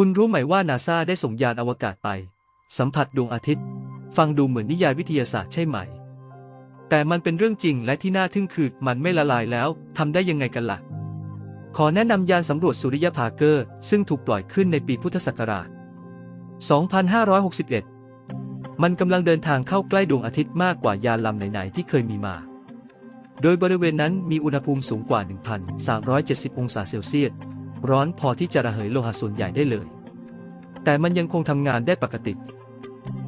คุณรู้ไหมว่านาซาได้ส่งยานอวกาศไป สัมผัสดวงอาทิตย์ ฟังดูเหมือนนิยายวิทยาศาสตร์ใช่ไหม แต่มันเป็นเรื่องจริงและที่น่าทึ่งคือมันไม่ละลายแล้วทำได้ยังไงกันล่ะ ขอแนะนำยานสำรวจสุริยะพาเกอร์ ซึ่งถูกปล่อยขึ้นในปีพุทธศักราช 2561 มันกำลังเดินทางเข้าใกล้ดวงอาทิตย์มากกว่ายานลำไหนๆที่เคยมีมา โดยบริเวณนั้นมีอุณหภูมิสูงกว่า 1,370 องศาเซลเซียส ร้อนพอที่จะระเหยโลหะส่วนใหญ่ได้เลย แต่มันยังคงทำงานได้ปกติ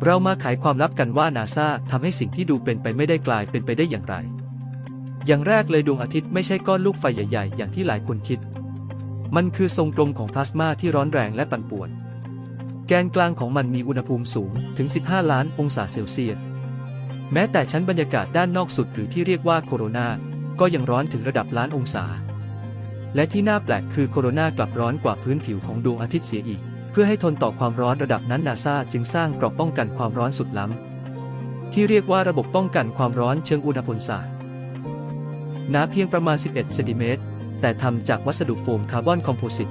เรามาไขความลับกันว่านาซาทำให้สิ่งที่ดูเป็นไปไม่ได้กลายเป็นไปได้อย่างไร อย่างแรกเลยดวงอาทิตย์ไม่ใช่ก้อนลูกไฟใหญ่ ๆ อย่างที่หลายคนคิด มันคือทรงกลมของพลาสมาที่ร้อนแรงและปั่นป่วน แกนกลางของมันมีอุณหภูมิสูงถึง 15 ล้านองศาเซลเซียส แม้แต่ชั้นบรรยากาศด้านนอกสุดหรือที่เรียกว่าโคโรนาก็ยังร้อนถึงระดับล้านองศา และที่น่าแปลกคือโคโรนากลับร้อนกว่าพื้นผิวของดวงอาทิตย์เสียอีก เพื่อให้ทนต่อความร้อนระดับนั้นนาซาจึงสร้างกราะป้องกันความร้อนสุดล้ำ ที่เรียกว่าระบบป้องกันความร้อนเชิงอุณหภูมิศาสตร์หนาเพียงประมาณ 11 เซนติเมตร แต่ทำจากวัสดุโฟมคาร์บอนคอมโพสิต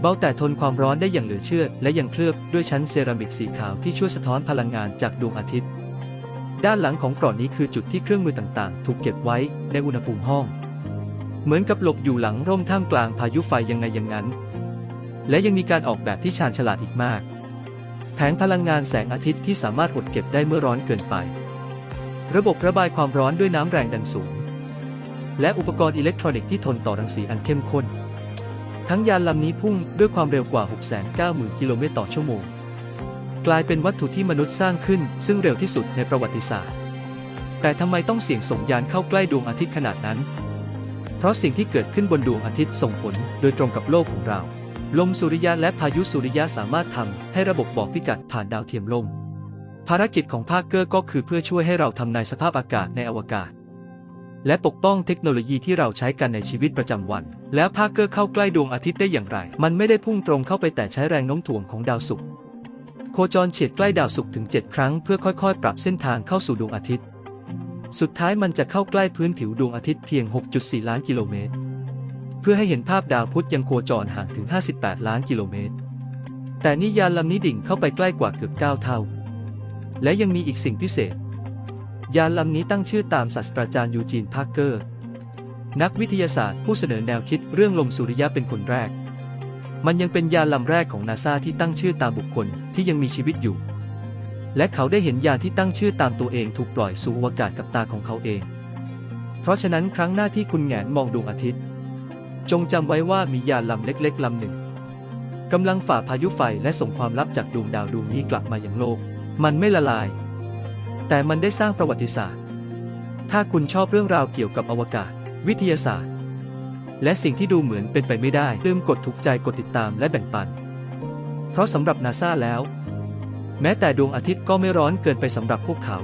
เบาแต่ทนความร้อนได้อย่างเหลือเชื่อ และยังเคลือบด้วยชั้นเซรามิกสีขาวที่ช่วยสะท้อนพลังงานจากดวงอาทิตย์ ด้านหลังของกรอนนี้คือจุดที่เครื่องมือต่างๆ ถูกเก็บไว้ในอุณหภูมิห้อง เหมือนกับหลบอยู่หลังร่มท่ามกลางพายุไฟยังไงอย่างนั้น และยังมีการออกแบบที่ชาญฉลาดอีกมาก แผงพลังงานแสงอาทิตย์ที่สามารถหดเก็บได้เมื่อร้อนเกินไป ระบบระบายความร้อนด้วยน้ำแรงดันสูง และอุปกรณ์อิเล็กทรอนิกส์ที่ทนต่อรังสีอันเข้มข้น ทั้งยานลำนี้พุ่งด้วยความเร็วกว่า 690,000 กิโลเมตรต่อชั่วโมง กลายเป็นวัตถุที่มนุษย์สร้างขึ้น ซึ่งเร็วที่สุดในประวัติศาสตร์ แต่ทำไมต้องเสี่ยงส่งยานเข้าใกล้ดวงอาทิตย์ขนาดนั้น เพราะสิ่งที่เกิดขึ้นบนดวงอาทิตย์ส่งผลโดยตรงกับโลกของเรา ลมสุริยะและพายุสุริยะสามารถทำให้ระบบบอกพิกัดผ่านดาวเทียมลม ภารกิจของภาคเกอร์ก็คือเพื่อช่วยให้เราทำนายสภาพอากาศในอวกาศ และปกป้องเทคโนโลยีที่เราใช้กันในชีวิตประจำวัน แล้วภาคเกอร์เข้าใกล้ดวงอาทิตย์ได้อย่างไร มันไม่ได้พุ่งตรงเข้าไปแต่ใช้แรงโน้มถ่วงของดาวศุกร์โคจรเฉียดใกล้ดาวศุกร์ถึง 7 ครั้งเพื่อค่อยๆ ปรับเส้นทางเข้าสู่ดวงอาทิตย์ สุดท้ายมันจะเข้าใกล้พื้นผิวดวงอาทิตย์เพียง 6.4 ล้านกิโลเมตร เพื่อให้เห็นภาพดาวพุธยังโคจรห่างถึง 58 ล้านกิโลเมตร แต่นิยานลำนี้ดิ่งเข้าไปใกล้กว่าเกือบ 9 เท่า และยังมีอีกสิ่งพิเศษ ยานลำนี้ตั้งชื่อตามศาสตราจารย์ยูจีนพาร์เกอร์ นักวิทยาศาสตร์ผู้เสนอแนวคิดเรื่องลมสุริยะเป็นคนแรก มันยังเป็นยานลำแรกของนาซาที่ตั้งชื่อตามบุคคลที่ยังมีชีวิตอยู่ และเขาได้เห็นยานที่ตั้งชื่อตามตัวเองถูกปล่อยสู่อวกาศกับตาของเขาเอง เพราะฉะนั้นครั้งหน้าที่คุณแงนมองดวงอาทิตย์ จงจำไว้ว่ามียานลำเล็กๆลำหนึ่งกำลังฝ่าพายุไฟและส่งความลับจากดวงดาวดวงนี้กลับมาอยังโลก มันไม่ละลาย แต่มันได้สร้างประวัติศาสตร์ ถ้าคุณชอบเรื่องราวเกี่ยวกับอวกาศ วิทยาศาสตร์ และสิ่งที่ดูเหมือนเป็นไปไม่ได้ลืมกดถูกใจกดติดตามและแบ่งปัน เพราะสำหรับนาซาแล้ว แม้แต่ดวงอาทิตย์ก็ไม่ร้อนเกินไปสำหรับพวกเขา